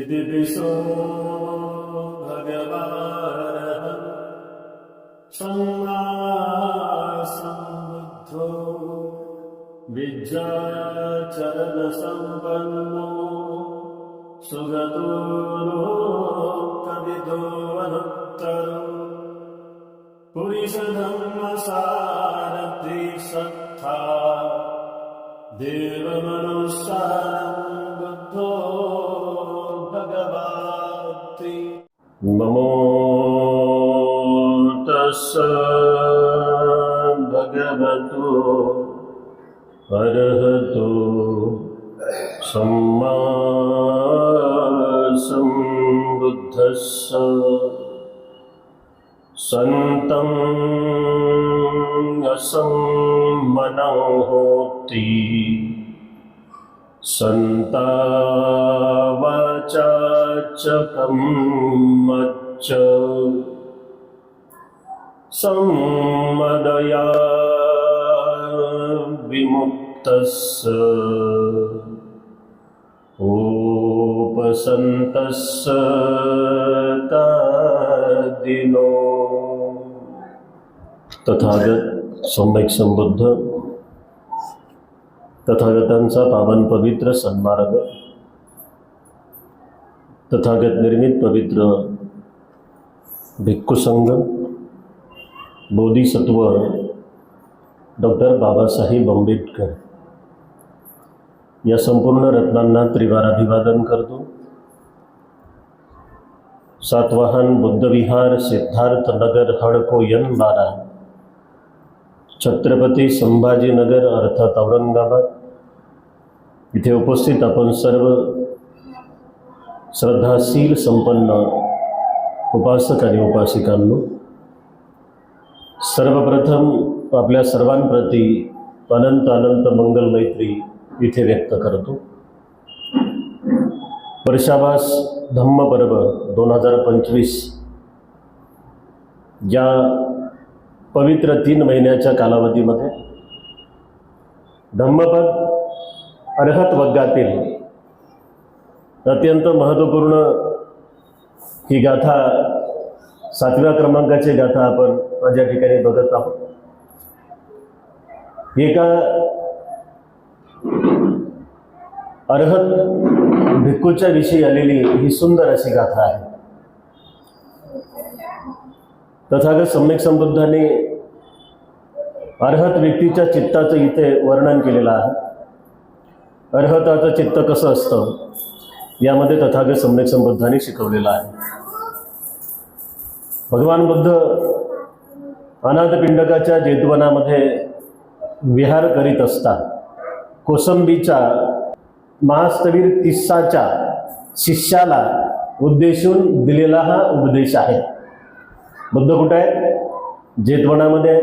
इति पिशो भगवानः सम्मा सम्बुद्धो विद्याचरणसम्पन्नो सुगतो लोकविदो अनुत्तरो पुरुषधर्मसारथि सत्था देवमनुसारं नमो तस्स भगवतो अर्हतो सम्मा सम्बुद्धस्स सन्तम् असम्मनो होति सन्ता वाचा च मच्च। सम्मदया विमुक्तस्य उपसन्तस्य तदिनो। तथागत सम्यक संबुद्ध तथागतांचा पावन पवित्र सन्मार्ग। तथागत निर्मित पवित्र भिक्खुसंघ बोधिसत्व डॉक्टर बाबासाहेब आंबेडकर। या संपूर्ण रत्नांना त्रिवार अभिवादन करतो। सातवाहन बुद्धविहार, सिद्धार्थ नगर, हडको यन बारा। छत्रपती संभाजीनगर, अर्थात औरंगाबाद। इथे उपस्थित आपण सर्व श्रद्धाशील संपन्न उपासक आणि उपासिकांनो सर्वप्रथम आपल्या सर्वांप्रती अनंत अनंत मंगल मैत्री इथे व्यक्त करतो. वर्षाभास धम्मपर्व दोन हजार पंचवीस या पवित्र तीन महिन्याच्या कालावधीमध्ये धम्मपद अर्हत वर्गातील अत्यंत महत्त्वपूर्ण ही गाथा सातव्या क्रमांकाची गाथा आपण माझ्या ठिकाणी बघत आहोत. एका अर्हत भिक्खूच्या विषयी आलेली ही सुंदर अशी गाथा आहे. तथागत सम्यक संबुद्धाने अर्हत व्यक्तीच्या चित्ताचं इथे वर्णन केलेलं आहे. अर्हताचं चित्त कसं असतं? यामध्ये तथागत सम्यक संबद्धाने शिकवलेला आहे. भगवान बुद्ध अनाथपिंडकाच्या जेतवनामध्ये विहार करीत असता कोसंबीच्या महास्तवीर तिस्साच्या शिष्याला उद्देशून दिलेला हा उपदेश आहे. बुद्ध कुठे आहे जेतवनामध्ये.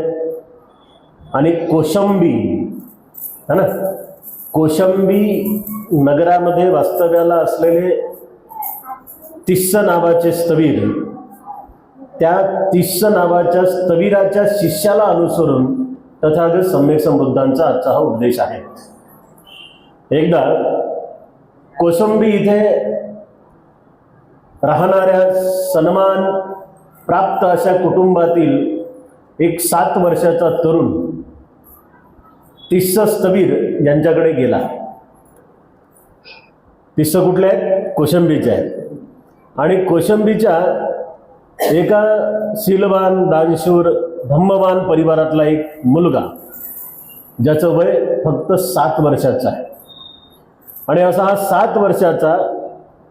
आणि कोशंबी है ना? कोशंबी नगरामध्ये वास्तव्याला असलेले तिस्स नावाचे स्थवीर. त्या तिस्स नावाच्या स्थवीराच्या शिष्याला अनुसरून तथागत सम्यक समृद्धांचा आजचा हा उपदेश आहे. एकदा कोसंबी इथे राहणाऱ्या सन्मान प्राप्त अशा कुटुंबातील एक सात वर्षाचा तरुण तिस्स स्थवीर यांच्याकडे गेला. तिसरं कुठले आहेत? कोशंबीचे आहेत. आणि कोशंबीच्या एका शीलवान दानशूर धम्मवान परिवारातला एक मुलगा ज्याचं वय फक्त सात वर्षाचं आहे. आणि असा हा सात वर्षाचा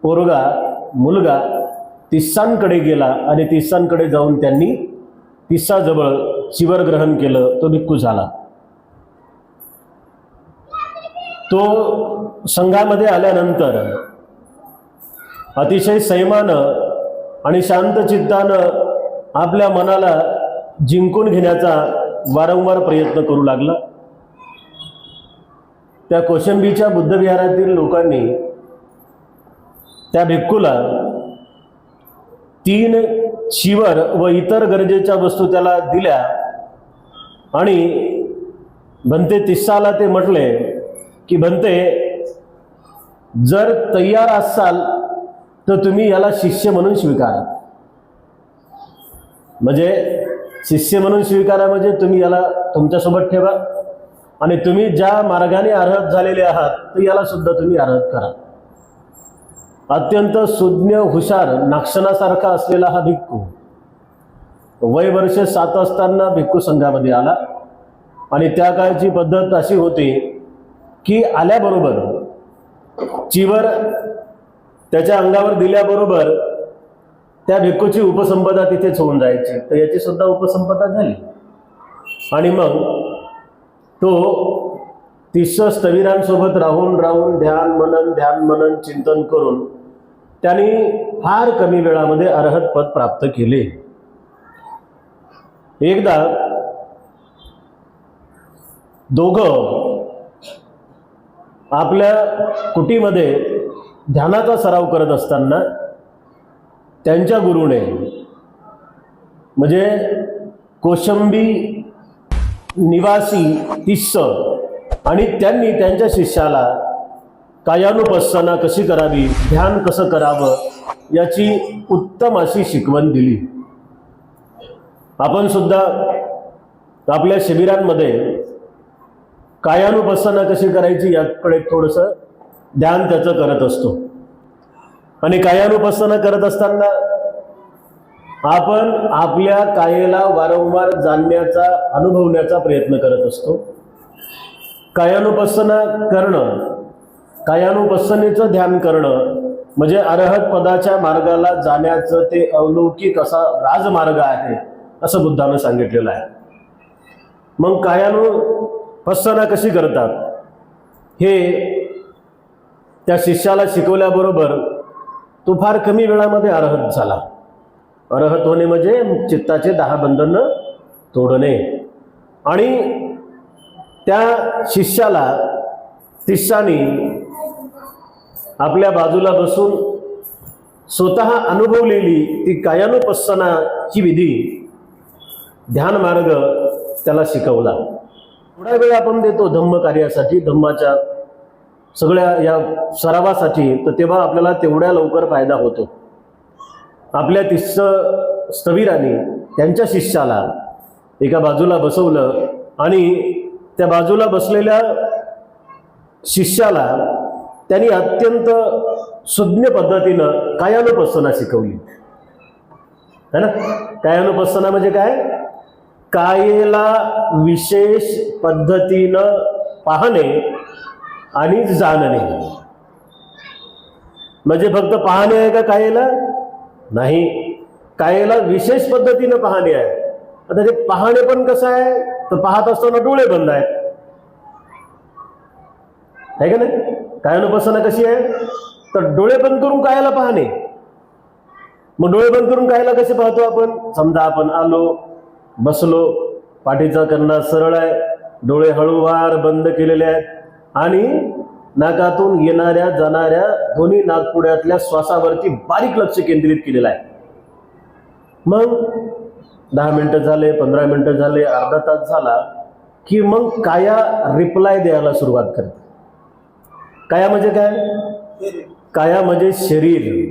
पोरगा मुलगा तिस्सांकडे गेला आणि तिस्सांकडे जाऊन त्यांनी तिस्साजवळ शिवर ग्रहण केलं तो भिक्खू झाला तो संघामध्ये आल्यानंतर अतिशय संयमानं आणि शांत चित्तानं आपल्या मनाला जिंकून घेण्याचा वारंवार प्रयत्न करू लागला. त्या कोशंबीच्या बुद्धविहारातील लोकांनी त्या भिक्खूला तीन शिवर व इतर गरजेच्या वस्तू त्याला दिल्या आणि भंते तिस्साला ते म्हटले की म्हणते जर तयार असाल तर तुम्ही याला शिष्य म्हणून स्वीकारा. म्हणजे शिष्य म्हणून स्वीकारा म्हणजे तुम्ही याला तुमच्यासोबत ठेवा. आणि तुम्ही ज्या मार्गाने अर्हत झालेले आहात तर याला सुद्धा तुम्ही अर्हत करा. अत्यंत सुज्ञ हुशार नाक्षणासारखा असलेला हा भिक्खू. वय वर्ष सात असताना भिक्खू संघामध्ये आला. आणि त्या काळची पद्धत अशी होती की आल्याबरोबर चिवर त्याच्या अंगावर दिल्याबरोबर त्या भिक्खूची उपसंपदा तिथेच होऊन जायची. तर याची सुद्धा उपसंपदा झाली. आणि मग तो तिसर स्थविरांसोबत राहून राहून ध्यान मनन ध्यान मनन चिंतन करून त्यांनी फार कमी वेळामध्ये अर्हत पद प्राप्त केले. एकदा दोघं आपल्या कुटीमध्ये ध्यानाचा सराव करत असताना त्यांच्या गुरुने म्हणजे कोशंबी निवासी तिस्स आणि त्यांनी त्यांच्या शिष्याला कायानुपස්සना कशी करावी ध्यान कसं करावं याची उत्तम अशी शिकवण दिली. आपण सुद्धा आपल्या शिबिरांमध्ये कायानुपस्थाना कशी करायची याकडे थोडंसं ध्यान त्याचं करत असतो. आणि कायानुपस्थाना करत असताना आपण आपल्या कायेला वारंवार जाणण्याचा अनुभवण्याचा प्रयत्न करत असतो. कायानुपस्थाना करणं कायानुपस्थनेचं ध्यान करणं म्हणजे अरहत पदाच्या मार्गाला जाण्याचं ते अवलौकिक असा राजमार्ग आहे असं बुद्धानं सांगितलेलं आहे. मग कायानु फसवणा कशी करतात? हे त्या शिष्याला शिकवल्याबरोबर तो फार कमी वेळामध्ये अर्हत झाला. अर्हत होणे म्हणजे चित्ताचे दहा बंधनं तोडणे. आणि त्या शिष्याला शिष्याने आपल्या बाजूला बसून स्वतः अनुभवलेली ती कायानुपस्सनाची विधी ध्यानमार्ग त्याला शिकवला. थोडा वेळ आपण देतो धम्म कार्यासाठी धम्माच्या सगळ्या या सरावासाठी तर तेव्हा आपल्याला तेवढ्या लवकर फायदा होतो. आपल्या तिस्स स्थविराने त्यांच्या शिष्याला एका बाजूला बसवलं आणि त्या बाजूला बसलेल्या शिष्याला त्यांनी अत्यंत सुज्ञ पद्धतीनं कायानुपस्थना शिकवली. है ना? कायानुपस्थना म्हणजे काय? कायेला विशेष पद्धतीनं पाहणे आणि जाणणे. म्हणजे फक्त पाहणे आहे का कायेला? नाही. कायेला विशेष पद्धतीनं पाहणे आहे. आता ते पाहणे पण कसं आहे? तर पाहत असताना डोळे बंद आहेत. आहे का नाही? कायानुपස්සना कशी आहे? तर डोळे बंद करून कायला पाहणे. मग डोळे बंद करून कायला कसे पाहतो आपण? समजा आपण आलो बसलो. पाठीचा कन्ना सरळ आहे. डोळे हळूवार बंद केलेले आहेत. आणि नाकातून येणाऱ्या जाणाऱ्या दोन्ही नागपुड्यातल्या श्वासावरती बारीक लक्ष केंद्रित केलेलं आहे. मग दहा मिनटं झाले पंधरा मिनटं झाले अर्धा तास झाला की मग काया रिप्लाय द्यायला सुरुवात करते. काया म्हणजे काय? काया म्हणजे शरीर.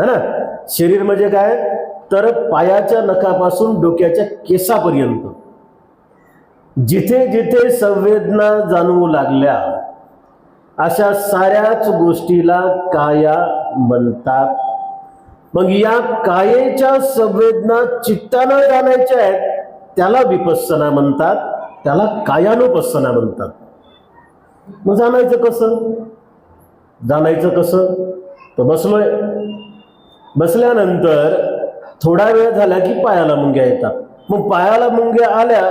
है ना? शरीर म्हणजे काय? तर पायाच्या नखापासून डोक्याच्या केसापर्यंत. जिथे जिथे संवेदना जाणवू लागल्या अशा साऱ्याच गोष्टीला काया म्हणतात. मग या कायेच्या संवेदना चित्तानं जाण्याच्या आहेत त्याला विपस्सना म्हणतात त्याला कायानुपस्सना म्हणतात. मग जाणायचं कसं? जाणायचं कसं? तर बसलोय. बसल्यानंतर थोडा वेळ झाला की पायाला मुंग्या येतात. मग पायाला मुंग्या आल्या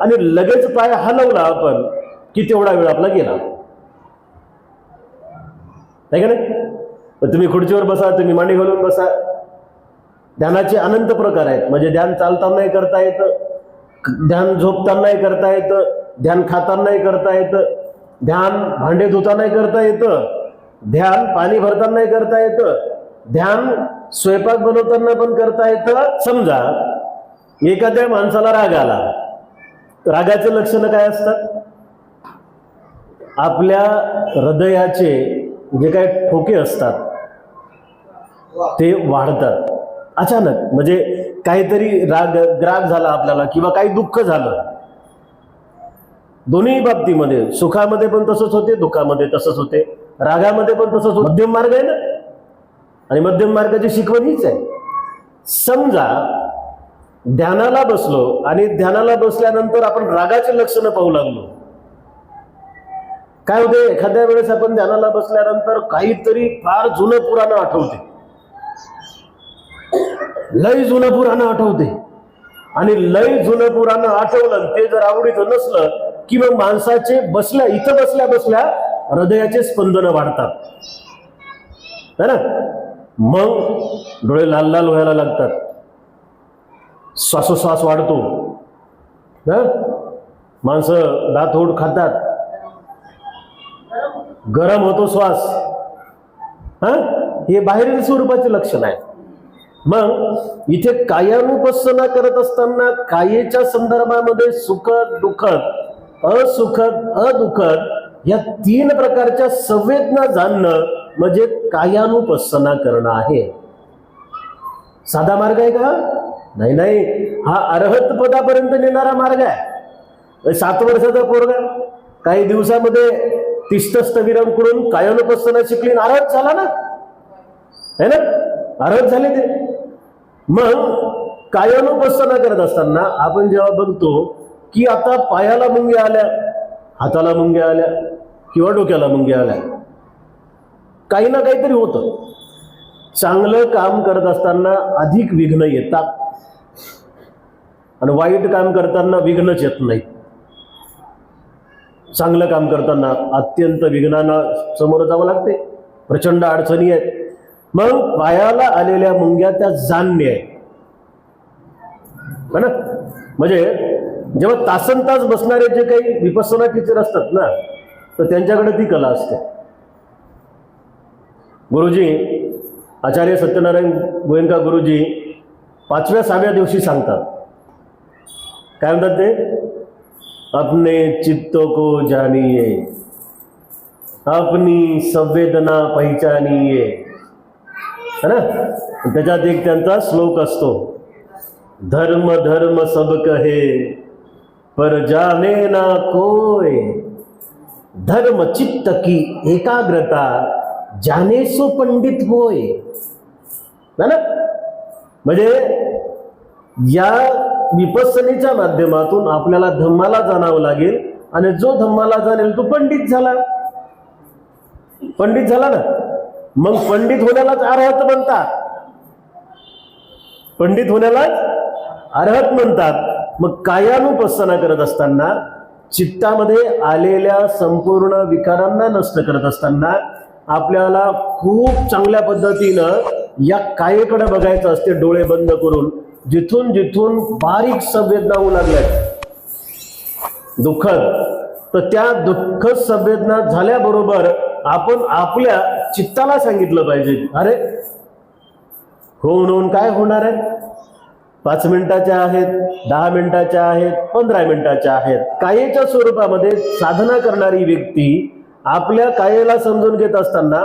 आणि लगेच पाय हलवला आपण की तेवढा वेळ आपला गेला. आहे का नाही? तुम्ही खुर्चीवर बसा तुम्ही मांडी घालून बसा. ध्यानाचे अनंत प्रकार आहेत. म्हणजे ध्यान चालतानाही करता येतं ध्यान झोपतानाही करता येतं ध्यान खातानाही करता येतं ध्यान भांडे धुतानाही करता येतं ध्यान पाणी भरतानाही करता येतं ध्यान स्वयंपाक बनवताना पण करता येतं. समजा एखाद्या माणसाला राग आला. रागाचे लक्षणं काय असतात? आपल्या हृदयाचे जे काय ठोके असतात ते वाढतात. अचानक म्हणजे काहीतरी राग ग्राग झाला आपल्याला किंवा काही दुःख झालं. दोन्ही बाबतीमध्ये सुखामध्ये पण तसंच होते दुःखामध्ये तसंच होते. रागामध्ये पण तसंच मध्यम मार्ग आहे ना? आणि मध्यम मार्गाची शिकवण हीच आहे. समजा ध्यानाला बसलो आणि ध्यानाला बसल्यानंतर आपण रागाचे लक्षणं पाहू लागलो. काय होते एखाद्या वेळेस आपण ध्यानाला बसल्यानंतर काहीतरी फार जुनं पुराणं आठवते. लय जुनं पुराणं आठवते. आणि लय जुनं पुराणं आठवलं ते जर आवडीचं नसलं की मग माणसाचे बसल्या इथं बसल्या बसल्या हृदयाचे स्पंदन वाढतात. है ना? मग डोळे लाल लाल व्हायला लागतात. श्वासोश्वास वाढतो. हं? माणसं दातोड खातात. गरम होतो श्वास. हा? हे बाहेरील स्वरूपाचे लक्षण आहे. मग इथे कायानुपसना करत असताना कायेच्या संदर्भामध्ये सुखद दुःखद असुखद अदुखद या तीन प्रकारच्या संवेदना जाणणं म्हणजे कायानुपसना करणं आहे. साधा मार्ग आहे का? नाही नाही. हा अर्हत पदापर्यंत नेणारा मार्ग आहे. म्हणजे सात वर्षाचा पोरगा काही दिवसामध्ये तिष्ठस्थ करून कायानुपसना शिकली अर्हत झाला ना? है ना? अर्हत झाले ते. मग कायानुपसना करत असताना आपण जेव्हा बघतो की आता पायाला मुंग्या आल्या हाताला मुंग्या आल्या किंवा डोक्याला मुंग्या आल्या काही ना काहीतरी होतं. चांगलं काम करत असताना अधिक विघ्न येतात. आणि वाईट काम करताना विघ्नच येत नाही चांगलं काम करताना अत्यंत विघ्नांना समोर जावं लागते. प्रचंड अडचणी आहेत. मग पायाला आलेल्या मुंग्या त्या जाणणे आहे है ना? म्हणजे जेव्हा तासन तास बसणारे जे काही विपसना टीचर असतात ना तर त्यांच्याकडे ती कला असते. गुरुजी, आचार्य सत्यनारायण गोयंका गुरुजी पाचव्या सहाव्या दिवशी सांगतात. काय अपने चित्त को जानिए, अपनी संवेदना पहिचानिये है ना? एक श्लोक असतो. धर्म धर्म सब कहे, पर जाने ना कोय धर्म चित्त की एकाग्रता जाने सो पंडित होय. ना? म्हणजे या विपसनेच्या माध्यमातून आपल्याला धम्माला जाणावं लागेल आणि जो धम्माला जाणेल तो पंडित झाला. पंडित झाला ना? मग पंडित होण्यालाच अर्हत म्हणतात. पंडित होण्यालाच अर्हत म्हणतात. मग कायानुपसना करत असताना चित्तामध्ये आलेल्या संपूर्ण विकारांना नष्ट करत असताना आपल्याला खूप चांगल्या पद्धतीनं या कायेकडे बघायचं असते डोळे बंद करून. जिथून जिथून बारीक संवेदना होऊ लागल्यात. दुःखद. तर त्या दुःखद संवेदना झाल्याबरोबर आपण आपल्या चित्ताला सांगितलं पाहिजे. अरे होऊन होऊन काय होणार आहे? पाच मिनिटाच्या आहेत दहा मिनिटाच्या आहेत पंधरा मिनिटाच्या आहेत. कायेच्या स्वरूपामध्ये साधना करणारी व्यक्ती आपल्या कायेला समजून घेत असताना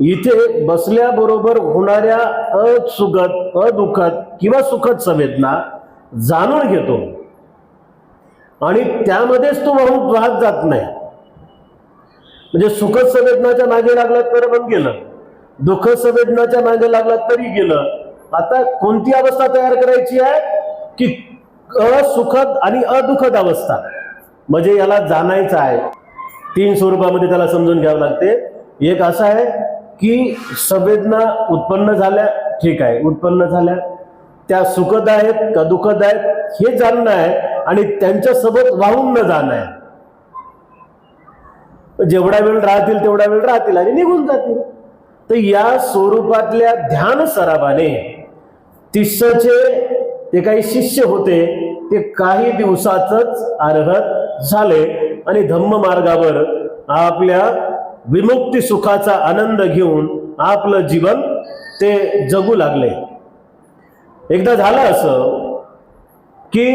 इथे बसल्याबरोबर होणाऱ्या असुखद अदुखद किंवा सुखद संवेदना जाणून घेतो. आणि त्यामध्येच तो वाहून वाहत जात नाही. म्हणजे सुखद संवेदनाच्या मागे लागलात तर पण गेलं. दुःखद संवेदनाच्या मागे लागलात तरी गेलं. आता कोणती अवस्था तयार करायची आहे? की असुखद आणि अदुखद अवस्था. म्हणजे याला जाणायचं आहे. तीन स्वरूपामध्ये त्याला समजून घ्यावं लागते. एक असं आहे की संवेदना उत्पन्न झाल्या ठीक आहे उत्पन्न झाल्या. त्या सुखद आहेत का दुःखद आहेत हे जाणणं आहे आणि त्यांच्यासोबत वाहून न जाणं आहे. जेवढा वेळ राहतील तेवढा वेळ राहतील आणि निघून जातील. तर या स्वरूपातल्या ध्यान सरावाने तिसचे ते काही शिष्य होते ते काही दिवसातच अर्हत झाले. आणि धम्म मार्गावर आपल्या विमुक्ती सुखाचा आनंद घेऊन आपलं जीवन ते जगू लागले. एकदा झालं असं की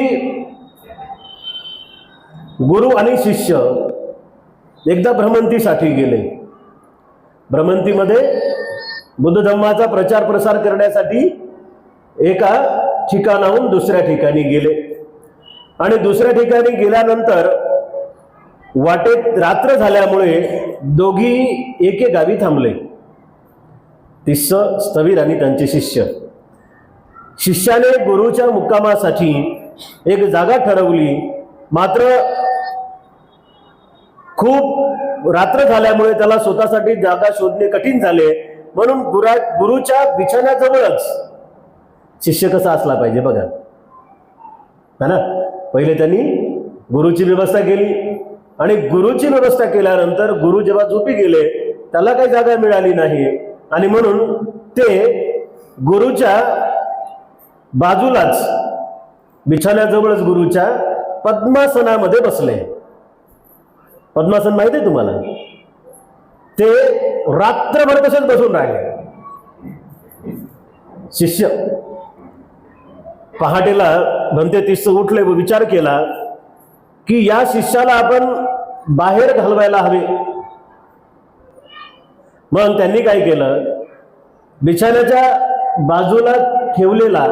गुरु आणि शिष्य एकदा भ्रमंतीसाठी गेले. भ्रमंतीमध्ये बुद्ध धम्माचा प्रचार प्रसार करण्यासाठी एका ठिकाणाहून दुसऱ्या ठिकाणी गेले. आणि दुसऱ्या ठिकाणी गेल्यानंतर वाटेत रात्र झाल्यामुळे दोघी एके गावी थांबले. तिस्स स्थवीर आणि त्यांचे शिष्य. शिष्याने गुरुच्या मुक्कामासाठी एक जागा ठरवली. मात्र खूप रात्र झाल्यामुळे त्याला स्वतःसाठी जागा शोधणे कठीण झाले. म्हणून गुरा गुरुच्या बिछाण्याजवळच शिष्य कसा असला पाहिजे बघा. है ना? पहिले त्यांनी गुरुची व्यवस्था केली. आणि गुरुची व्यवस्था केल्यानंतर गुरु जेव्हा झोपी गेले त्याला काही जागा मिळाली नाही. आणि म्हणून ते गुरुच्या बाजूलाच बिछाण्याजवळच गुरुच्या पद्मासनामध्ये बसले. पद्मासन माहिती आहे तुम्हाला? ते रात्रभर तसेच बसून राहिले. शिष्य पहाटेला भंते तिस उठले व विचार केला की या शिष्याला आपण बाहेर घालवायला हवे. मग त्यांनी काय केलं? बिछाण्याच्या बाजूला ठेवलेला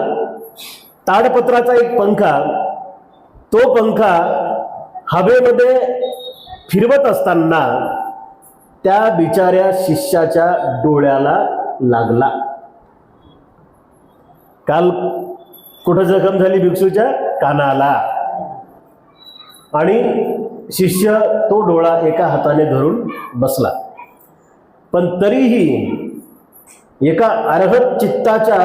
ताडपत्राचा एक पंखा तो पंखा हवेमध्ये फिरवत असताना त्या बिचाऱ्या शिष्याच्या डोळ्याला लागला. काल कुठं जखम झाली भिक्षूच्या? कानाला. आणि शिष्य तो डोळा एका हाताने धरून बसला. पण तरीही एका अर्हत चित्ताच्या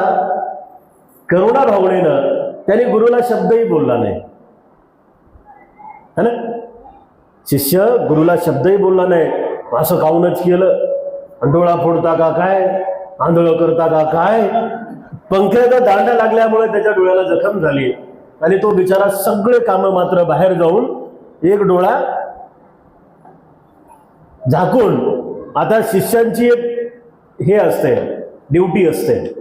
करुणा भावनेनं त्याने गुरुला शब्दही बोलला नाही. है ना? शिष्य गुरुला शब्दही बोलला नाही. असं खाऊनच केलं? आणि डोळा फोडता का काय? आंधळं करता का काय? पंख्याचा दांडा लागल्यामुळे त्याच्या डोळ्याला जखम झाली. आणि तो बिचारा सगळे कामं मात्र बाहेर जाऊन एक डोळा झाकून आता शिष्यांची एक हे असते ड्युटी असते.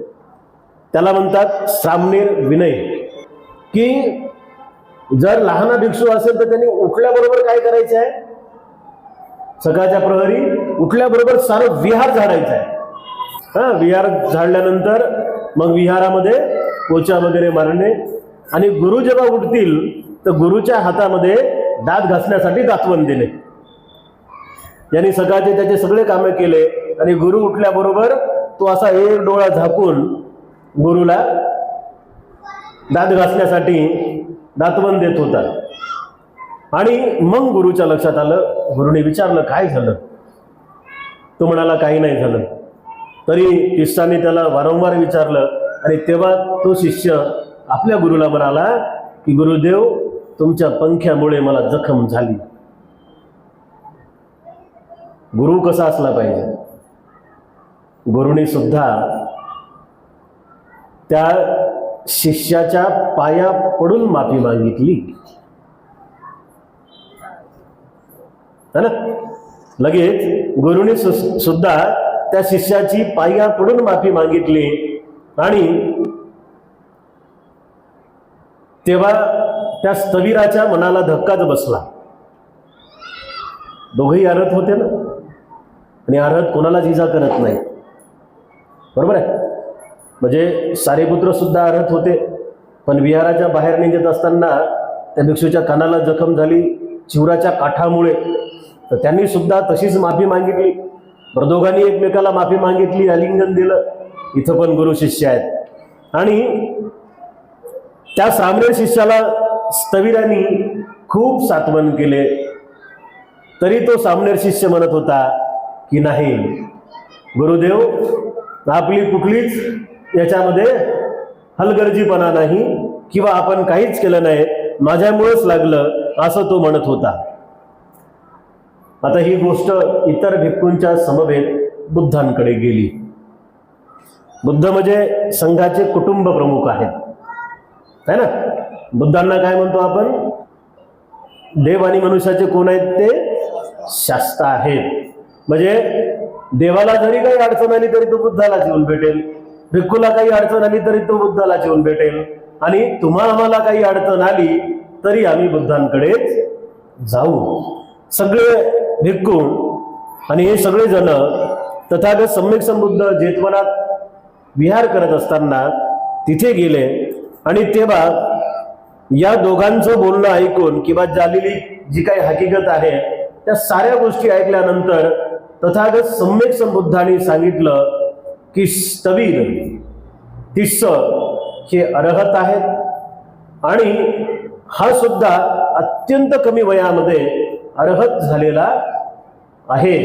त्याला म्हणतात सामनेर विनय. की जर लहाना भिक्षू असेल तर त्यांनी उठल्याबरोबर काय करायचं आहे? सकाळच्या प्रहरी उठल्याबरोबर सारं विहार झाडायचं आहे. हा विहार झाडल्यानंतर मग विहारामध्ये पोचा वगैरे मारणे. आणि गुरु जेव्हा उठतील तर गुरुच्या हातामध्ये दात घासण्यासाठी दातवण दिले. यांनी सकाळचे त्याचे सगळे कामे केले आणि गुरु उठल्याबरोबर तो असा एक डोळा झाकून गुरुला दात घासण्यासाठी दातवण देत होता. आणि मग गुरुच्या लक्षात आलं गुरुने विचारलं काय झालं? तो म्हणाला काही नाही झालं. तरी तिस्साने त्याला वारंवार विचारलं आणि तेव्हा तो शिष्य आपल्या गुरुला म्हणाला की गुरुदेव तुमच्या पंख्यामुळे मला जखम झाली. गुरु कसा असला पाहिजे? गुरुने सुद्धा त्या शिष्याच्या पाया पडून माफी मागितली. है ना? लगेच गुरुने सु- सुद्धा त्या शिष्याची पाया पडून माफी मागितली आणि तेव्हा त्या स्थविराच्या मनाला धक्काच बसला. दोघेही आरत होते ना? आणि आरत कोणालाच जिजा करत नाही. बरोबर आहे? म्हणजे सारेपुत्र सुद्धा अर्हत होते पण विहाराच्या बाहेर निघत असताना त्या भिक्षूच्या कानाला जखम झाली चिवराच्या काठामुळे. तर त्यांनी सुद्धा तशीच माफी मागितली. बरं दोघांनी एकमेकाला माफी मागितली आलिंगन दिलं. इथं पण गुरु शिष्य आहेत. आणि त्या सामने शिष्याला स्थविरांनी खूप सात्वन केले. तरी तो सामनेर शिष्य म्हणत होता की नाही गुरुदेव आपली कुठलीच याच्यामध्ये हलगर्जीपणा नाही किंवा आपण काहीच केलं नाही माझ्यामुळेच लागलं असं तो म्हणत होता. आता ही गोष्ट इतर भिक्खूंच्या समवेत बुद्धांकडे गेली. बुद्ध म्हणजे संघाचे कुटुंब प्रमुख आहेत. है ना? बुद्धांना काय म्हणतो आपण? देव आणि मनुष्याचे कोण आहेत ते? शास्त्र आहेत. म्हणजे देवाला जरी काही अडचण आली तरी तो बुद्धाला जीवन भेटेल. भिक्खूला काही अडचण आली तरी तो बुद्धाला जीवन भेटेल. आणि तुम्हा आम्हाला काही अडचण आली तरी आम्ही बुद्धांकडेच जाऊ. सगळे भिक्खू आणि हे सगळे जण तथागत सम्यक संबुद्ध जेतवनात विहार करत असताना तिथे गेले आणि तेव्हा या दोघांचं बोलणं ऐकून किंवा झालेली जी काही हकीकत आहे त्या साऱ्या गोष्टी ऐकल्यानंतर तथागत सम्यक संबुद्धाने सांगितलं की स्थवीर तिस्स हे अर्हत आहेत आणि हा सुद्धा अत्यंत कमी वयामध्ये अर्हत झालेला आहे.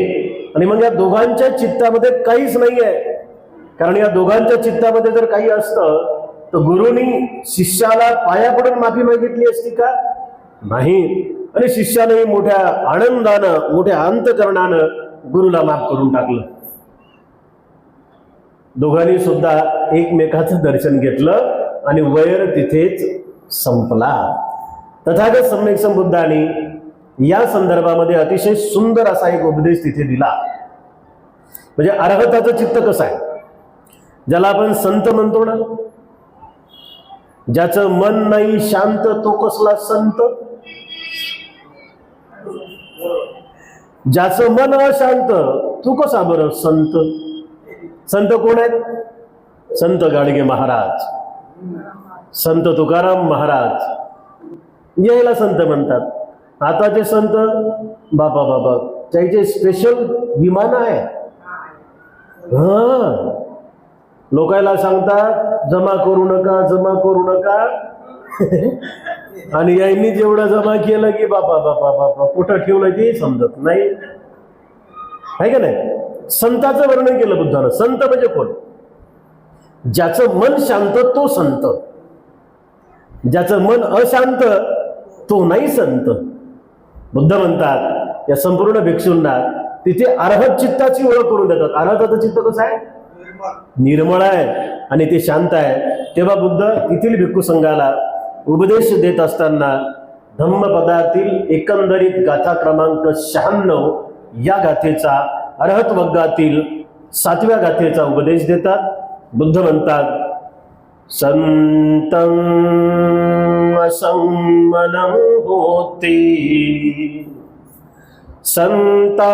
आणि मग या दोघांच्या चित्तामध्ये काहीच नाही आहे कारण या दोघांच्या चित्तामध्ये जर काही असतं तर गुरुनी शिष्याला पाया पडून माफी मागितली असती का? नाही. आणि शिष्याने मोठ्या आनंदानं मोठ्या अंतकरणानं गुरुला माफ करून टाकलं. दोघांनी सुद्धा एकमेकाचं दर्शन घेतलं आणि वैर तिथेच संपला. तथागत सम्यक संबुद्धांनी या संदर्भामध्ये अतिशय सुंदर असा एक उपदेश तिथे दिला. म्हणजे अर्हताचं चित्त कसं आहे? ज्याला आपण संत म्हणतो ना ज्याचं मन नाही शांत तो कसला संत? ज्याचं मन अशांत तू कसा बरं संत? संत कोण आहेत? संत गाडगे महाराज. संत तुकाराम महाराज. यायला संत म्हणतात. आताचे संत बाबा बाबा त्याचे स्पेशल विमान आहे. हा? लोकायला सांगतात जमा करू नका जमा करू नका. आणि यांनी जेवढं जमा केलं की बापा बापा बापा कुठं ठेवलं ते समजत नाही. आहे का नाही? संताचं वर्णन केलं बुद्धानं. संत म्हणजे कोण? ज्याचं मन शांत तो संत. ज्याचं मन अशांत तो नाही संत. बुद्ध म्हणतात या संपूर्ण भिक्षूंना तिथे अर्हत चित्ताची ओळख करून देतात. अर्हताचं चित्त कसं आहे? निर्मळ आहे आणि ते शांत आहे. तेव्हा बुद्ध तेथील भिक्खू संघाला उपदेश देत असताना धम्मपदातील एकंदरीत गाथा क्रमांक शहाण्णव या गाथेचा अर्हत वर्गातील सातव्या गाथेचा उपदेश देतात. बुद्ध म्हणतात संत असंमनं होते. संता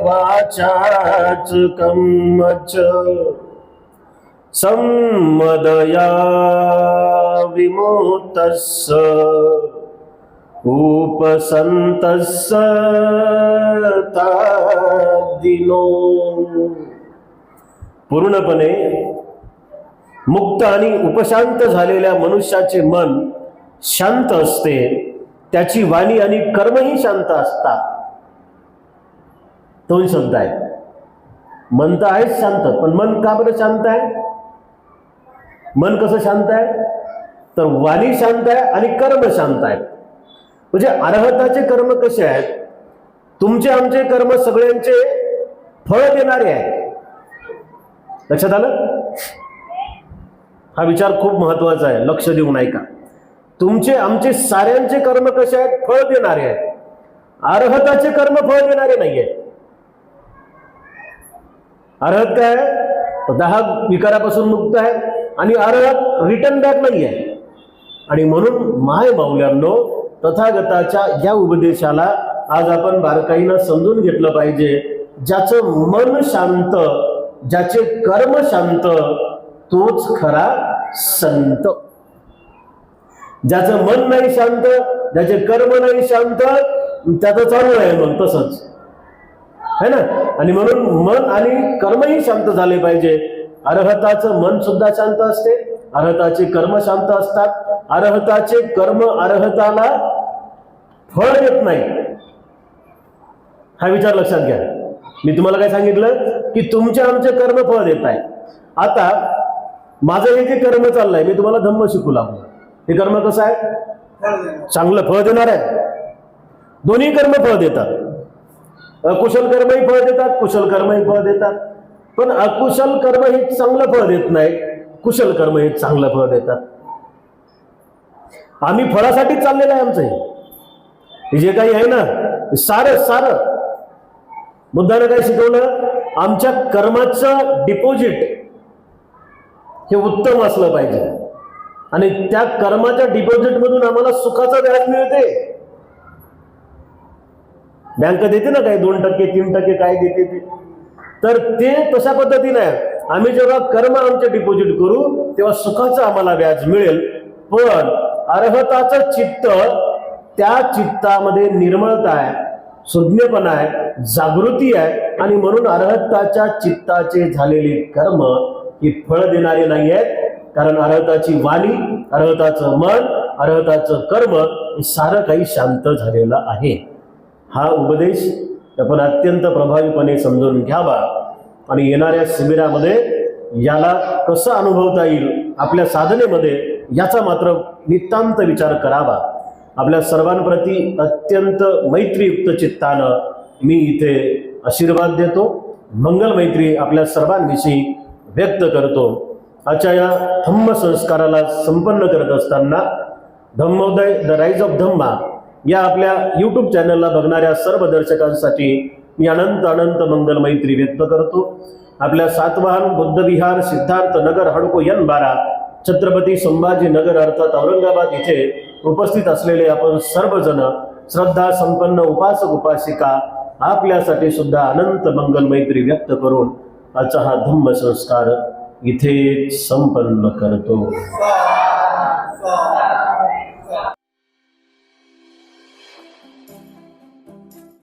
वाचाच कम्मच. संमदया विमुक्तस्य उपसन्तस्य तादिनो. पूर्णपणे मुक्त आणि उपशांत झालेल्या मनुष्याचे मन शांत असते. त्याची वाणी आणि कर्मही शांत असतात. दोन शब्द आहेत मन तर आहेच शांत पण मन का बरं शांत आहे? मन कसं शांत आहे? तर वाणी शांत आहे आणि कर्म शांत आहे म्हणजे अर्हताचे कर्म कसे आहेत? तुमचे आमचे कर्म सगळ्यांचे फळ देणारे आहेत. लक्षात आलं? हा विचार खूप महत्त्वाचा आहे. लक्ष देऊन ऐका तुमचे आमचे साऱ्यांचे कर्म कसे आहेत? फळ देणारे आहेत. अर्हताचे कर्म फळ देणारे नाहीये. अर्हत काय आहे? दहा विकारापासून मुक्त आहे आणि अर्हत रिटर्न बॅक नाही आहे आणि म्हणून माय माऊल्यांनो तथागताच्या या उपदेशाला आज आपण बारकाईनं समजून घेतलं पाहिजे. ज्याचं मन शांत ज्याचे कर्म शांत तोच खरा संत. ज्याचं मन नाही शांत ज्याचे कर्म नाही शांत त्याचं चालू आहे मग तसंच. है ना? आणि म्हणून मन आणि कर्मही शांत झाले पाहिजे. अर्हताचं मन सुद्धा शांत असते. अर्हताचे कर्म शांत असतात. अर्हताचे कर्म अर्हताला फळ देत नाही. हा विचार लक्षात घ्या. मी तुम्हाला काय सांगितलं? की तुमचे आमचे कर्म फळ देत आहे आता माझं हे जे कर्म चाललंय. मी तुम्हाला धम्म शिकू लागलो. हे कर्म कसं आहे? चांगलं फळ देणार आहे. दोन्ही कर्म फळ देतात. अकुशल कर्मही फळ देतात कुशल कर्मही फळ देतात. पण अकुशल कर्म हे चांगलं फळ देत नाही कुशल कर्म हे चांगलं फळ देतात. आम्ही फळासाठी चाललेलं आहे आमचं हे. जे काही आहे ना सारं सारं. बुद्धानं काय शिकवलं? आमच्या कर्माचं डिपॉझिट हे उत्तम असलं पाहिजे. आणि त्या कर्माच्या डिपॉझिट मधून आम्हाला सुखाचा व्याज मिळते. बँक देते ना काही दोन टक्के तीन टक्के काय देते ते. तर ते तशा पद्धतीने आहे आम्ही जेव्हा कर्म आमचे डिपॉझिट करू तेव्हा सुखाचं आम्हाला व्याज मिळेल. पण अर्हताचं चित्त त्या चित्तामध्ये निर्मळता आहे सुज्ञपणा आहे जागृती आहे. आणि म्हणून अर्हताच्या चित्ताचे झालेले कर्म ही फळ देणारे नाही आहेत कारण अर्हताची वाणी अर्हताचं मन अर्हताचं कर्म हे सारं काही शांत झालेलं आहे. हा उपदेश आपण अत्यंत प्रभावीपणे समजून घ्यावा आणि येणाऱ्या शिबिरामध्ये याला कसं अनुभवता येईल आपल्या साधनेमध्ये याचा मात्र नितांत विचार करावा. आपल्या सर्वांप्रती अत्यंत मैत्रीयुक्त चित्तानं मी इथे आशीर्वाद देतो. मंगल मैत्री आपल्या सर्वांविषयी व्यक्त करतो. आजच्या या धम्म संस्काराला संपन्न करत असताना Dhammodaya the rise of Dhamma या आपल्या यूट्यूब चॅनलला बघणाऱ्या सर्व दर्शकांसाठी मी अनंत अनंत मंगल मैत्री व्यक्त करतो. आपल्या सातवाहन बुद्धविहार सिद्धार्थ नगर हडको यन बारा छत्रपती संभाजी नगर अर्थात औरंगाबाद इथे उपस्थित असलेले आपण सर्वजण श्रद्धा संपन्न उपासक उपासिका आपल्यासाठी सुद्धा अनंत मंगल मैत्री व्यक्त करून आजचा हा धम्म संस्कार इथे संपन्न करतो.